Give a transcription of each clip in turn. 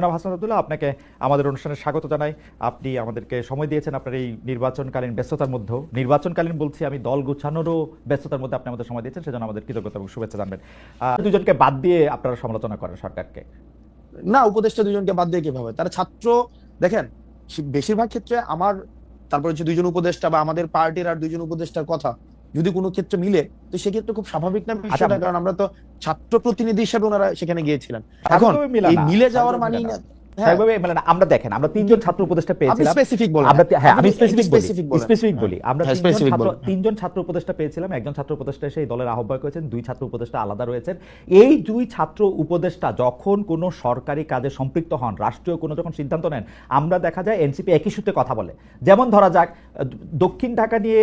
জনাব হাসান আব্দুল্লাহ, আপনাকে আমাদের অনুষ্ঠানে স্বাগত জানাই। আপনি আমাদেরকে সময় দিয়েছেন আপনার এই নির্বাচনকালীন ব্যস্ততার মধ্যেও নির্বাচনকালীন বলছি, আমি দল গুছানোরও ব্যস্ততার মধ্যে আপনি আমাদের সময় দিয়েছেন, সেজন্য আমাদের কৃতজ্ঞতা এবং শুভেচ্ছা জানবেন। দুজনকে বাদ দিয়ে আপনারা সমালোচনা করেন সরকারকে। না, উপদেষ্টা দুজনকে বাদ দিয়ে কীভাবে? তারা ছাত্র, দেখেন, বেশিরভাগ ক্ষেত্রে আমার, তারপর হচ্ছে দুইজন উপদেষ্টা বা আমাদের পার্টির আর দুইজন উপদেষ্টার কথা। যদি কোনো ক্ষেত্রে মিলে তো সেক্ষেত্রে খুব স্বাভাবিক না? বিষয়টা আচ্ছা। কারণ আমরা তো ছাত্র প্রতিনিধি হিসেবে ওনারা সেখানে গিয়েছিলেন। এখন মিলে এই মিলে যাওয়ার মানেই না। হ্যাঁ, না। আমরা দেখেন আমরা তিনজন ছাত্র উপদেষ্টা পেয়েছিলাম। স্পেসিফিক আমরা হ্যাঁ আমি স্পেসিফিক বলি। স্পেসিফিক বলি। আমরা হ্যাঁ, তিনজন ছাত্র উপদেষ্টা পেয়েছিলাম একজন ছাত্র উপদেষ্টা এসে এই দলের আহ্বায়ক হয়েছেন দুই ছাত্র উপদেষ্টা আলাদা রয়েছেন। এই দুই ছাত্র উপদেষ্টা যখন কোনো সরকারি কাজে সম্পৃক্ত হন রাষ্ট্রীয় কোনো যখন সিদ্ধান্ত নেন আমরা দেখা যায় এনসিপি একই সূত্রে কথা বলে। যেমন ধরা যাক দক্ষিণ ঢাকা নিয়ে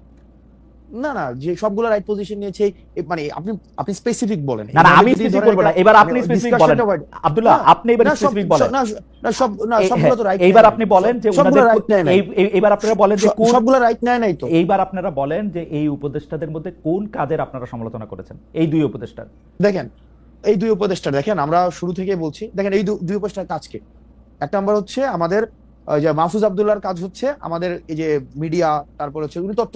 না না যে সবগুলো রাইট পজিশন নিয়েছে মানে আপনি আপনি স্পেসিফিক বলেন। না না আমি স্পেসিফিক বলব না। এবার আপনি মানে স্পেসিফিক বলেন। আব্দুল্লাহ আপনি এবার স্পেসিফিক বলেন। না, না, সব না সবগুলো তো হ্যাঁ, রাইট এইবার আপনি বলেন যে সবগুলো রাইট নাই এইবার আপনারা বলেন যে কোন সবগুলো রাইট নেয় নাই তো। এইবার আপনারা বলেন যে এই উপদেষ্টাদের মধ্যে কোন কাজের আপনারা সমালোচনা করেছেন? এই দুই উপদেষ্টার। দেখেন এই দুই উপদেষ্টা দেখেন আমরা শুরু থেকে বলছি দেখেন এই দুই উপদেষ্টার কাজকে এক নাম্বার হচ্ছে আমাদের যে মাহফুজ আব্দুল্লাহর কাজ হচ্ছে আমাদের এই যে মিডিয়া তারপর হচ্ছে উনি তথ্য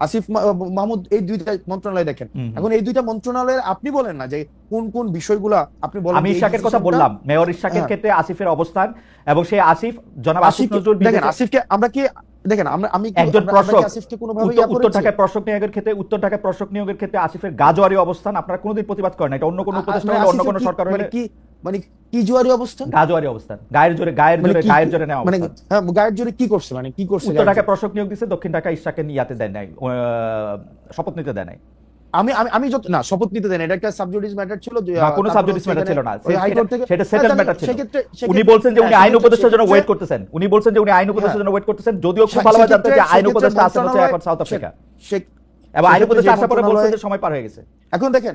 আসিফ মাহমুদ এই দুইটা মন্ত্রণালয় দেখেন। এখন এই দুইটা মন্ত্রণালয়ের আপনি বলেন না যে কোন কোন বিষয়গুলা আপনি বলেন আমি ইশাকের কথা বললাম মেয়র ইশাকের হ্যাঁ। ক্ষেত্রে আসিফের অবস্থান এবং সেই আসিফ জনাব আসিফ নজরুল দেখেন আসিফকে আমরা কি দেখেন আমরা আমি একজন প্রশক, আসিফকে কোনোভাবে উত্তর? ঢাকায় প্রশক নিয়োগের ক্ষেত্রে উত্তর ঢাকায় প্রশক নিয়োগের ক্ষেত্রে আসিফের গাজোয়ারি অবস্থান আপনারা কোনোদিন প্রতিবাদ করেন না এটা অন্য কোনো উপদেষ্টা মানে হলে অন্য কোনো সরকার মানে হলে কি মানে কি জুয়ারি অবস্থা গাজোয়ারি অবস্থান। গায়ের জোরে গায়ের মানে জোরে গায়ের জোরে নেওয়া মানে হ্যাঁ গায়ের জোরে কি করছে? মানে কি করছে উত্তর ঢাকায় জোরে? নিয়োগ দক্ষিণ ঢাকায় ইশাকে ইয়াতে দেয় নাই শপথ নিতে দেয় নাই। আমি আমি আমি যত না শপথ নিতে দেন এটা একটা সাবজুডিস ম্যাটার ছিল না, কোনো হচ্ছে ম্যাটার ছিল না। হাইকোর্ট থেকে সেটা হ্যাঁ, সেটেল ম্যাটার ছিল। উনি বলছেন যে উনি হ্যাঁ, আইন উপদেষ্টার জন্য ওয়েট করতেছেন। উনি বলছেন যে উনি আইন উপদেষ্টার জন্য ওয়েট করতেছেন যদিও খুব ভালোভাবে জানতেন যে আইন উপদেষ্টা আসতে হচ্ছে এখন সাউথ আফ্রিকা। এবং আইন উপদেষ্টা আসার পরে বলছেন যে সময় পার হয়ে গেছে। এখন দেখেন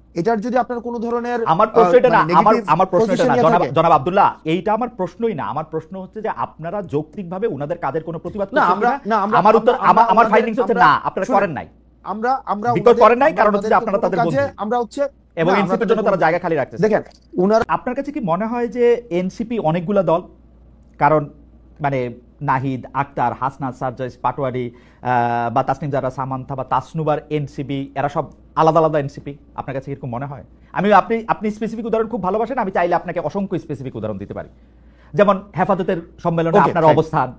এটার যদি আপনার কোনো ধরনের আমার প্রশ্ন এটা না মানে আমার আমার প্রশ্ন এটা না। জনাব জনাব আব্দুল্লাহ এইটা আমার প্রশ্নই না। আমার প্রশ্ন হচ্ছে যে আপনারা যৌক্তিকভাবে উনাদের কাজের কোনো প্রতিবাদ না আমরা না আমরা আমার উত্তর আমার ফাইন্ডিংস হচ্ছে না। আপনারা করেন নাই। আমরা আমরা বিতর্ক করেন নাই, কারণ হচ্ছে আপনারা তাদের বন্ধু। আমরা হচ্ছে এবং এনসিপির জন্য তারা জায়গা খালি রাখতেছে। দেখেন উনার আপনার কাছে কি মনে হয় যে এনসিপি অনেকগুলা দল? কারণ মানে নাহিদ আক্তার হাসনাত সারজাইস পাটোয়ারি বা তাসনিম জারা সামান্থা বা তাসনুবার এনসিপি এরা সব আলাদা আলাদা এনসিপি। আপনার কাছে এরকম মনে হয়? আমি আপনি আপনি স্পেসিফিক উদাহরণ খুব ভালোবাসেন আমি চাইলে আপনাকে অসংখ্য স্পেসিফিক উদাহরণ দিতে পারি। যেমন হেফাজতের সম্মেলনে আপনার অবস্থান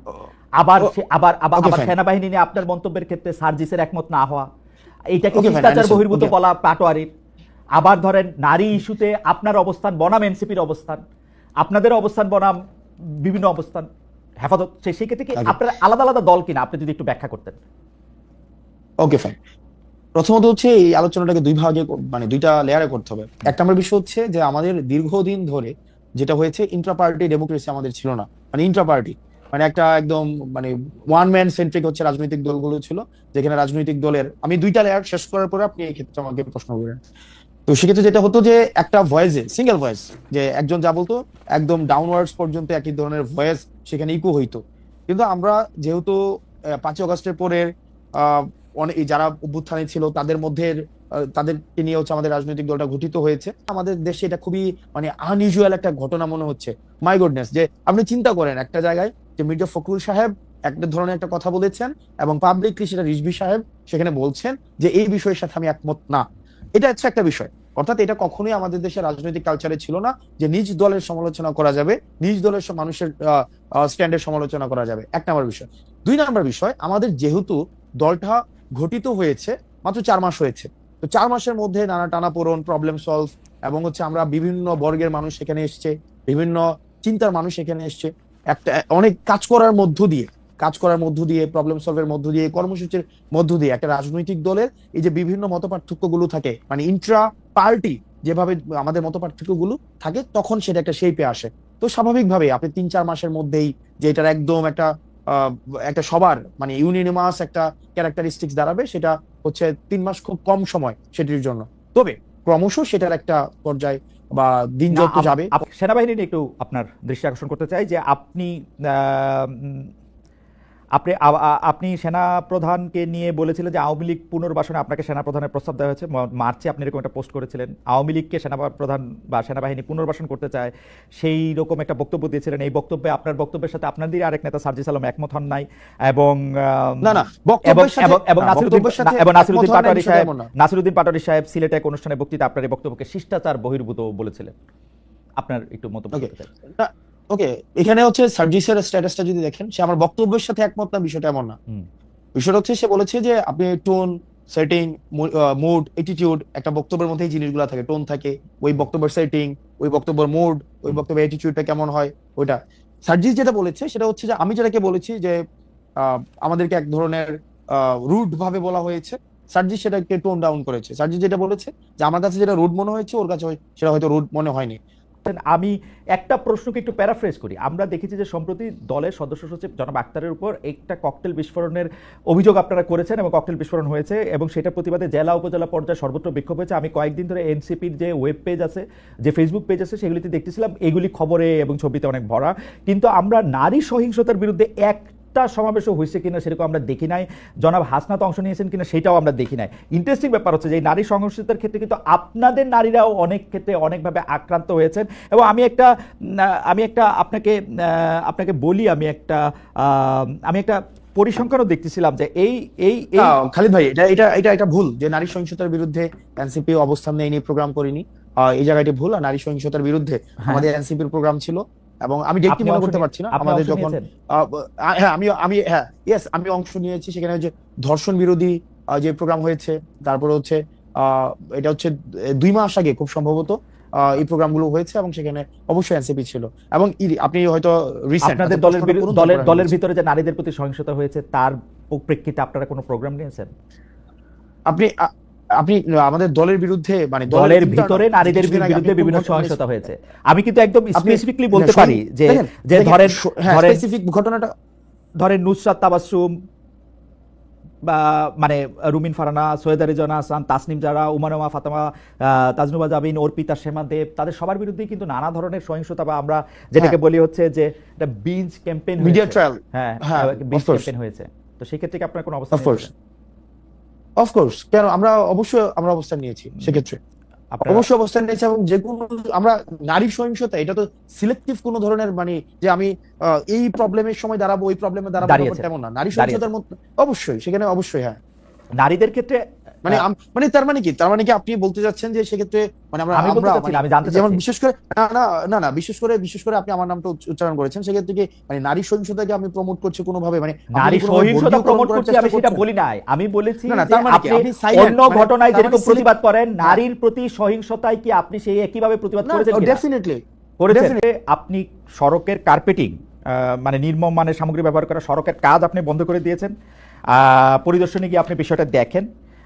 আবার সে- আবার আবার. সেনাবাহিনী নিয়ে আপনার মন্তব্যের ক্ষেত্রে সার্জিসের একমত না হওয়া। এইটাকে শিষ্টাচার বহির্ভূত বলা পাটোয়ারির। আবার ধরেন নারী ইস্যুতে আপনার অবস্থান বনাম এনসিপির অবস্থান। আপনাদের অবস্থান বনাম বিভিন্ন অবস্থান। হেফাজত সেই সেক্ষেত্রে কি আপনার আলাদা আলাদা দল কিনা? আপনি যদি একটু ব্যাখ্যা করতেন। ওকে ফাইন প্রথমত হচ্ছে এই আলোচনাটাকে দুই ভাগে মানে দুইটা লেয়ারে করতে হবে। এক নম্বর বিষয় হচ্ছে যে আমাদের দীর্ঘদিন ধরে যেটা হয়েছে ইন্ট্রা পার্টি ডেমোক্রেসি আমাদের ছিল না। মানে ইন্ট্রা পার্টি মানে একটা একদম মানে ওয়ান ম্যান সেন্ট্রিক হচ্ছে রাজনৈতিক দলগুলো ছিল যেখানে রাজনৈতিক দলের আমি দুইটা লেয়ার শেষ করার পরে আপনি এই ক্ষেত্রে আমাকে প্রশ্ন করেন তো সেক্ষেত্রে যেটা হতো যে একটা ভয়েসে সিঙ্গেল ভয়েস যে একজন যা বলতো, একদম ডাউনওয়ার্ডস পর্যন্ত একই ধরনের ভয়েস সেখানে ইকো হইতো। কিন্তু আমরা যেহেতু পাঁচই অগস্টের পরের অনেক যারা অভ্যুত্থানে ছিল তাদের মধ্যে তাদেরকে নিয়ে হচ্ছে আমাদের রাজনৈতিক দলটা গঠিত হয়েছে। আমাদের দেশে এটা খুবই মানে আনইউজুয়াল একটা ঘটনা মনে হচ্ছে। মাই গুডনেস যে আপনি চিন্তা করেন একটা জায়গায় যে মির্জা ফখরুল সাহেব একটা ধরনের একটা কথা বলেছেন এবং পাবলিকলি সেটা রিজভি সাহেব সেখানে বলছেন যে এই বিষয়ের সাথে আমি একমত না। এটা হচ্ছে একটা বিষয়। অর্থাৎ এটা কখনোই আমাদের দেশের রাজনৈতিক কালচারে ছিল না যে নিজ দলের সমালোচনা করা যাবে, নিজ দলের মানুষের স্ট্যান্ডের সমালোচনা করা যাবে। এক নম্বর বিষয়। দুই নম্বর বিষয়, আমাদের যেহেতু দলটা ঘটিত হয়েছে মাত্র চার মাস হয়েছে। তো চার মাসের মধ্যে নানা টানা টানাপোড়ন প্রবলেম সলভ এবং হচ্ছে আমরা বিভিন্ন বর্গের মানুষ এখানে এসছে, বিভিন্ন চিন্তার মানুষ এখানে এসছে। একটা, অনেক কাজ করার মধ্য দিয়ে কাজ করার মধ্য দিয়ে প্রবলেম সলভের মধ্য দিয়ে কর্মসূচির মধ্য দিয়ে একটা রাজনৈতিক দলের এই যে বিভিন্ন মতগুলো থাকে মানে ইন্ট্রা পার্টি যেভাবে আমাদের মতগুলো থাকে তখন সেটা একটা শেপে আসে। তো স্বাভাবিকভাবে আপনি তিন চার মাসের মধ্যেই যে এটার একদম একটা একটা সবার মানে ইউনিনিমাস একটা ক্যারেক্টারিস্টিক্স দাঁড়াবে সেটা হচ্ছে তিন মাস খুব কম সময় সেটির জন্য। তবে ক্রমশ সেটার একটা পর্যায়ে বা দিন যত যাবে সেনাবাহিনী একটু আপনার দৃষ্টি আকর্ষণ করতে চাই যে আপনি আপনি আপনি সেনা প্রধানকে নিয়ে বলেছিলেন যে আওয়ামী লীগ পুনর্বাসনে আপনাকে সেনা প্রধানের প্রস্তাব দেওয়া হয়েছে। মার্চে আপনি এরকম একটা পোস্ট করেছিলেন। আওয়ামী লীগকে সেনা প্রধান বা সেনাবাহিনী পুনর্বাসন করতে চায় সেই রকম একটা বক্তব্য দিয়েছিলেন। এই বক্তব্যে আপনার বক্তব্যের সাথে আপনাদেরই আরেক নেতা সার্জিস আলম একমত হন নাই এবং নাসিরুদ্দিন পাটোয়ারি সাহেব সিলেটে এক অনুষ্ঠানে বক্তৃতা আপনার এই বক্তব্যকে শিষ্টাচার বহির্ভূত বলেছিলেন। আপনার একটু চাই। ওকে এখানে হচ্ছে সার্জিসের স্ট্যাটাসটা যদি দেখেন সে আমার বক্তব্যের সাথে একমত না বিষয়টা এমন না। বিষয়টা হচ্ছে সে বলেছে যে আপনি টোন সেটিং মুড অ্যাটিটিউড একটা বক্তব্যের মধ্যেই জিনিসগুলো থাকে টোন থাকে ওই বক্তব্যের সেটিং ওই বক্তব্যের মুড ওই বক্তব্যের অ্যাটিটিউডটা কেমন হয় ওইটা। সার্জিস যেটা বলেছে সেটা হচ্ছে যে আমি যেটাকে বলেছি যে আহ, আমাদেরকে এক ধরনের রুড ভাবে বলা হয়েছে সার্জিস সেটাকে টোন ডাউন করেছে। সার্জিস যেটা বলেছে যে আমার কাছে যেটা রুড মনে হয়েছে ওর কাছে হয়- সেটা হয়তো রুড মনে হয়নি। আমি একটা প্রশ্নকে একটু প্যারাফ্রেজ করি। আমরা দেখেছি যে সম্প্রতি দলের সদস্য সচিব জনাব আক্তারের উপর একটা ককটেল বিস্ফোরণের অভিযোগ আপনারা করেছেন এবং ককটেল বিস্ফোরণ হয়েছে এবং সেটা প্রতিবাদে জেলা উপজেলা পর্যায়ে সর্বত্র বিক্ষোভ হয়েছে। আমি কয়েকদিন ধরে এনসিপির যে ওয়েব পেজ আছে, যে ফেসবুক পেজ আছে, সেগুলিতে দেখতেছিলাম। এগুলি খবরে এবং ছবিতে অনেক ভরা। কিন্তু আমরা নারী সহিংসতার বিরুদ্ধে একটা সমাবেশও হয়েছে কিনা সেরকম আমরা দেখি নাই। জনাব হাসনাত অংশ নিয়েছেন কিনা সেটাও আমরা দেখি নাই। ইন্টারেস্টিং ব্যাপার হচ্ছে যে নারী সহিংসতার ক্ষেত্রে কিন্তু আপনাদের নারীরাও অনেক ক্ষেত্রে অনেকভাবে আক্রান্ত হয়েছেন। এবং আমি একটা আহ, আমি একটা আপনাকে আপনাকে বলি আমি একটা আমি একটা পরিসংখ্যানও দেখতেছিলাম যে এই এই খালিদ ভাই এটা এটা এটা এটা ভুল যে নারী সহিংসতার বিরুদ্ধে এনসিপি অবস্থান নেয়নি প্রোগ্রাম করিনি। এই জায়গাটি ভুল আর নারী সহিংসতার বিরুদ্ধে হ্যাঁ। আমাদের এনসিপির প্রোগ্রাম ছিল। এবং আমি ডেটটি মনে করতে পারছি না আমাদের যখন হ্যাঁ আমি আমি হ্যাঁ ইয়েস আমি অংশ নিয়েছি সেখানে যে ধর্ষণ বিরোধী যে প্রোগ্রাম হয়েছে তারপরে হচ্ছে এটা হচ্ছে দুই মাস আগে খুব সম্ভবত এই প্রোগ্রামগুলো হয়েছে এবং সেখানে অবশ্যই এনসিপি ছিল। এবং আপনি হয়তো রিসেন্ট আপনাদের দলের দলের দলের ভিতরে যে নারীদের প্রতি সহিংসতা হয়েছে তার প্রেক্ষিতে আপনারা কোনো প্রোগ্রাম নিয়েছেন? আপনি আপনি আমাদের দলের বিরুদ্ধে মানে দলের ভিতরে নারীদের বিরুদ্ধে বিভিন্ন সহিংসতা হয়েছে। আমি কিন্তু একদম স্পেসিফিকলি বলতে পারি যে যে ধরেন হ্যাঁ স্পেসিফিক ঘটনাটা ধরেন নুসরাত তাবাসসুম বা মানে রুমিন ফারানা সৈয়দা রেজনা হাসান তাসনিম যারা উমানুমা ফাতেমা তাজনুবা জাবিন অর্পিতা সেমা দেব তাদের সবার বিরুদ্ধেই কিন্তু নানা ধরনের সহিংসতা বা আমরা যেটাকে বলি হচ্ছে যে এটা বিঞ্জ ক্যাম্পেইন মিডিয়া ট্রায়াল হ্যাঁ হ্যাঁ, বিঞ্জ ক্যাম্পেইন হয়েছে। তো সেই ক্ষেত্রে কি আপনার কোনো অবস্থা. অফকোর্স কেন? আমরা অবশ্যই আমরা অবস্থান নিয়েছি সেক্ষেত্রে। অবশ্যই অবস্থান নিয়েছি এবং যে কোনো আমরা নারী সহিংসতা এটা তো সিলেক্টিভ কোন ধরনের মানে যে আমি এই প্রবলেমের সময় দাঁড়াবো ওই প্রবলেমে দাঁড়াবো তেমন না। নারী সহিংসতার মধ্যে অবশ্যই সেখানে অবশ্যই হ্যাঁ। নারীদের ক্ষেত্রে মানে হ্যাঁ। মানে তার মানে কি? তার মানে কি আপনি বলতে যাচ্ছেন যে সেক্ষেত্রে মানে আমরা আমি মানে আমি জানতে যেমন বিশেষ করে না না না বিশেষ করে বিশেষ করে আপনি আমার নামটা উচ্চারণ করেছেন সেক্ষেত্রে কি মানে নারী সহিংসতাকে আমি প্রমোট করছি কোনোভাবে? মানে নারী সহিংসতা প্রমোট করছি আমি সেটা বলি নাই। আমি বলেছি না, না, তার মানে আপনি অন্য মানে ঘটনায় যেরকম মানে প্রতিবাদ করেন নারীর প্রতি সহিংসতায় কি আপনি সেই একইভাবে প্রতিবাদ করেছেন ডেফিনেটলি করেছেন। আপনি সড়কের কার্পেটিং মানে নির্মম মানের সামগ্রী ব্যবহার করা সড়কের কাজ আপনি বন্ধ করে দিয়েছেন। আহ, পরিদর্শনে গিয়ে আপনি বিষয়টা দেখেন।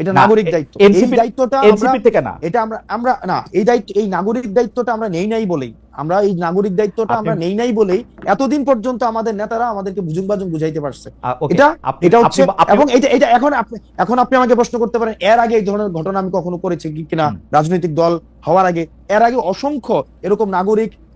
এটা নাগরিক দায়িত্ব। এই দায়িত্বটা এনসিপি থেকে না। এটা আমরা আমরা না এই দায়িত্ব এই নাগরিক দায়িত্বটা আমরা নেই নাই বলেই। আমরা এই নাগরিক দায়িত্বটা আমরা নেই নাই বলেই এতদিন পর্যন্ত আমাদের নেতারা আমাদেরকে বুঝুং বাজুং বুঝাইতে পারছে। এটা এটা হচ্ছে এবং এটা এটা এখন আপনি এখন আপনি আমাকে প্রশ্ন করতে পারেন এর আগে এই ধরনের ঘটনা আমি কখনো করেছি কি কিনা। রাজনৈতিক দল হওয়ার আগে? এর আগে অসংখ্য এরকম নাগরিক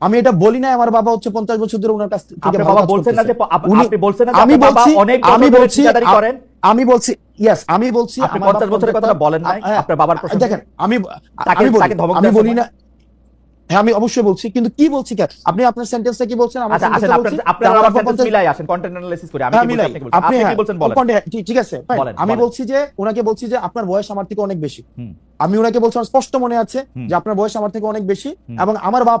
আমি এটা বলি না আমার বাবা হচ্ছে পঞ্চাশ বছর ধরে ওনার কাছ থেকে বাবা বলছেন না যে আপনি বলছেন না আমি বলছি- অনেক আমি বলছি- করেন। আমি বলছি ইয়েস আমি বলছি আপনি আমার পঞ্চাশ বাপ বছরের কথাটা বলেন নাই? হ্যাঁ, আপনার বাবার প্রসঙ্গে দেখেন আমি তাকে- আমি বলি আমি বলি না হ্যাঁ আমি অবশ্যই বলছি কিন্তু কি বলছি কেন? আপনি আপনার সেন্টেন্সটা কি বলছেন? আমার আচ্ছা আসেন আপনার আপনার যে আমার পঞ্চাশ- মিলাই আসেন কন্টেন্ট অ্যানালাইসিস করে আমি হ্যাঁ, কি বলছি, আপনি কি বলছেন? আপনি আপনি হ্যাঁ, কি বলেন। ঠিক- আছে আমি বলছি যে ওনাকে বলছি যে আপনার বয়স আমার থেকে অনেক বেশি। আমি ওনাকে বলছি আমার স্পষ্ট মনে আছে যে আপনার বয়স আমার থেকে অনেক বেশি এবং আমার বাপ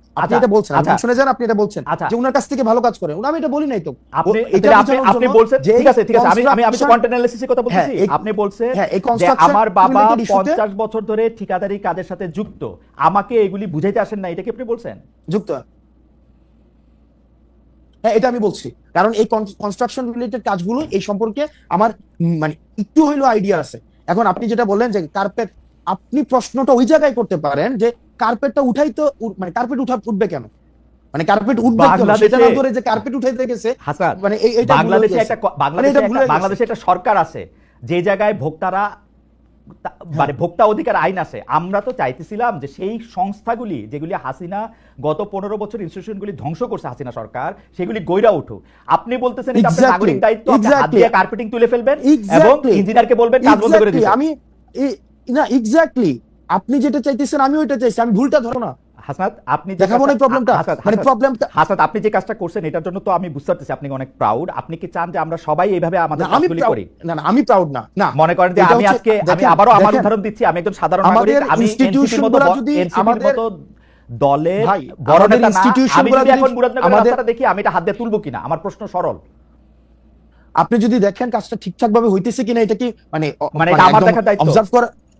আপনি আচ্ছা, এটা বলছেন আপনি আচ্ছা। শুনে যান আপনি এটা বলছেন। আচ্ছা। যে ওনার কাছ থেকে ভালো কাজ করে আমি এটা বলি নাই তো। আপনি আপনি বলছেন ঠিক আছে ঠিক আছে আমি আমি আমি তো কন্টেন্ট অ্যানালাইসিসের কথা হ্যাঁ, আপনি বলছেন হ্যাঁ যে আমার বাবা related issue তে পঞ্চাশ বছর ধরে ঠিকাদারি কাজের সাথে যুক্ত। আমাকে এগুলি বুঝাইতে আসেন না এটা কি আপনি বলছেন? যুক্ত। হ্যাঁ এটা আমি বলছি। কারণ এই কনস্ট্রাকশন রিলেটেড কাজগুলো এই সম্পর্কে আমার মানে একটু হইলেও আইডিয়া আছে। এখন আপনি যেটা বললেন যে কার্পেট আপনি প্রশ্নটা ওই জায়গায় করতে পারেন যে কার্পেটটা উঠাই তো মানে কার্পেট উঠা উঠবে কেন? মানে কার্পেট উঠবে সেটা না ধরে যে কার্পেট উঠাইতে গেছে মানে এই এইটা বাংলাদেশে একটা মানে বাংলাদেশে বাংলাদেশে একটা সরকার আছে যে জায়গায় ভোক্তারা মানে ভোক্তা অধিকার আইন আছে। আমরা তো চাইতেছিলাম যে সেই সংস্থাগুলি যেগুলি হাসিনা গত পনেরো বছর ইনস্টিটিউশনগুলি ধ্বংস করছে হাসিনা সরকার সেগুলি গইরা উঠুক। আপনি বলতেছেন এটা আপনার নাগরিক দায়িত্ব হাত দিয়ে কার্পেটিং তুলে ফেলবেন এবং. ইঞ্জিনিয়ারকে বলবেন কাজ বন্ধ করে দিতে আমি না এক্স্যাক্টলি আপনি যেটা চাইতেছেন আমি ওইটা চাইছি আমি ভুলটা ধরো না। হাসনাত আপনি দেখাবো না প্রবলেমটা মানে প্রবলেমটা হাসনাত আপনি যে কাজটা করছেন এটার জন্য তো আমি বুঝতে পারতেছি আপনি অনেক প্রাউড আপনি কি চান যে আমরা সবাই এইভাবে আমাদের আমি করি? না না আমি প্রাউড না না। মনে করেন যে এটা আমি আজকে আমি দেখেন- আমার উদাহরণ দিচ্ছি আমি একজন সাধারণ নাগরিক আমি institution এনসিপির মতো গুলা ব- যদি আমাদের- দলের বড় নেতা আমি যদি যদি এখন মুরাদনগরের রাস্তাটা দেখি আমি এটা হাত দিয়ে তুলবো কিনা? আমার প্রশ্ন সরল। আপনি যদি দেখেন কাজটা ঠিকঠাক ভাবে হইতেছে কিনা এটা কি মানে মানে আমার দায়িত্ব? অবজার্ভ করা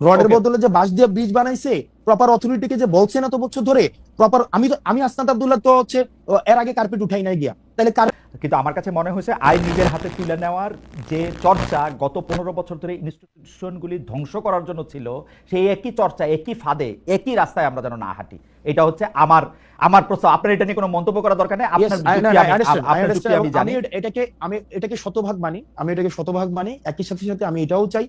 রডের বদলে যে বাঁশ দিয়ে ব্রিজ বানাইছে প্রপার অথরিটিকে যে বলছে না তো বছর ধরে প্রপার আমি তো আমি আসনাত আব্দুল্লাহ তো হচ্ছে এর আগে কার্পেট উঠাই নাই গিয়া। তাহলে কিন্তু আমার কাছে মনে হয়েছে আইন নিজের হাতে তুলে নেওয়ার যে চর্চা গত পনেরো বছর ধরে ইনস্টিটিউশনগুলি ধ্বংস করার জন্য ছিল সেই একই চর্চা একই ফাঁদে একই রাস্তায় আমরা যেন না হাঁটি। এটা হচ্ছে আমার আমার প্রস্তাব। আপনার এটা নিয়ে কোনো মন্তব্য করা দরকার নেই? আপনার আমি- এটাকে আমি এটাকে শতভাগ মানি আমি এটাকে শতভাগ মানি একই সাথে সাথে আমি এটাও চাই।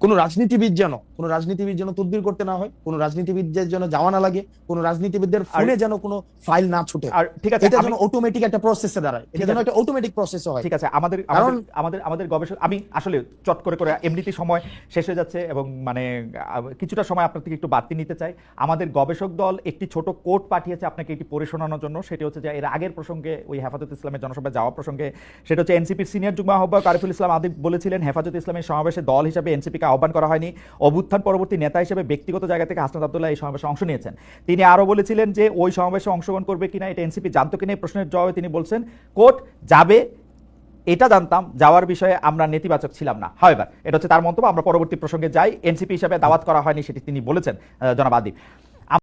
কোন রাজনীতিবিদ যেন কোন রাজনীতিবিদ যেন তদবির করতে না হয় কোন রাজনীতিবিদদের যেন যাওয়া না লাগে কোন রাজনীতিবিদদের ফোনে যেন কোনো ফাইল না ছুটে। আর ঠিক আছে এটা যেন অটোমেটিক একটা প্রসেসে দাঁড়ায়। এটা যেন একটা অটোমেটিক প্রসেস হয়। ঠিক আছে আমাদের কারণ- আমাদের আমাদের গবেষক আমি আসলে চট করে করে এমনিতে সময় শেষ হয়ে যাচ্ছে এবং মানে কিছুটা সময় আপনার থেকে একটু বাড়তি নিতে চাই। আমাদের গবেষক দল একটি ছোট কোট পাঠিয়েছে আপনাকে এটি পড়ে শোনানোর জন্য। সেটি হচ্ছে যে এর আগের প্রসঙ্গে ওই হেফাজত ইসলামের জনসভায় যাওয়া প্রসঙ্গে সেটা হচ্ছে এনসিপির সিনিয়র যুগ্ম আহ্বায়ক আরিফুল ইসলাম আদিব বলেছিলেন হেফাজত ইসলামের সমাবেশে দল হিসাবে এনসিপি আহ্বান করা হয়নি। অভ্যুত্থান পরবর্তী নেতা হিসেবে ব্যক্তিগত জায়গা থেকে হাসনাত আবদুল্লাহ এই সমাবেশে অংশ নিয়েছেন। তিনি আরও বলেছিলেন যে, ওই সমাবেশে অংশগ্রহণ করবে কিনা এটা এনসিপি জানতো কিনা এই প্রশ্নের জবাবে তিনি বলছেন, কোর্ট যাবে, এটা জানতাম, যাওয়ার বিষয়ে আমরা নেতিবাচক ছিলাম না। হাওয়েভার এটা হচ্ছে তার মন্তব্য, আমরা পরবর্তী প্রসঙ্গে যাই। এনসিপি হিসাবে দাওয়াত করা হয়নি, সেটি তিনি বলেছেন জনাব আদিব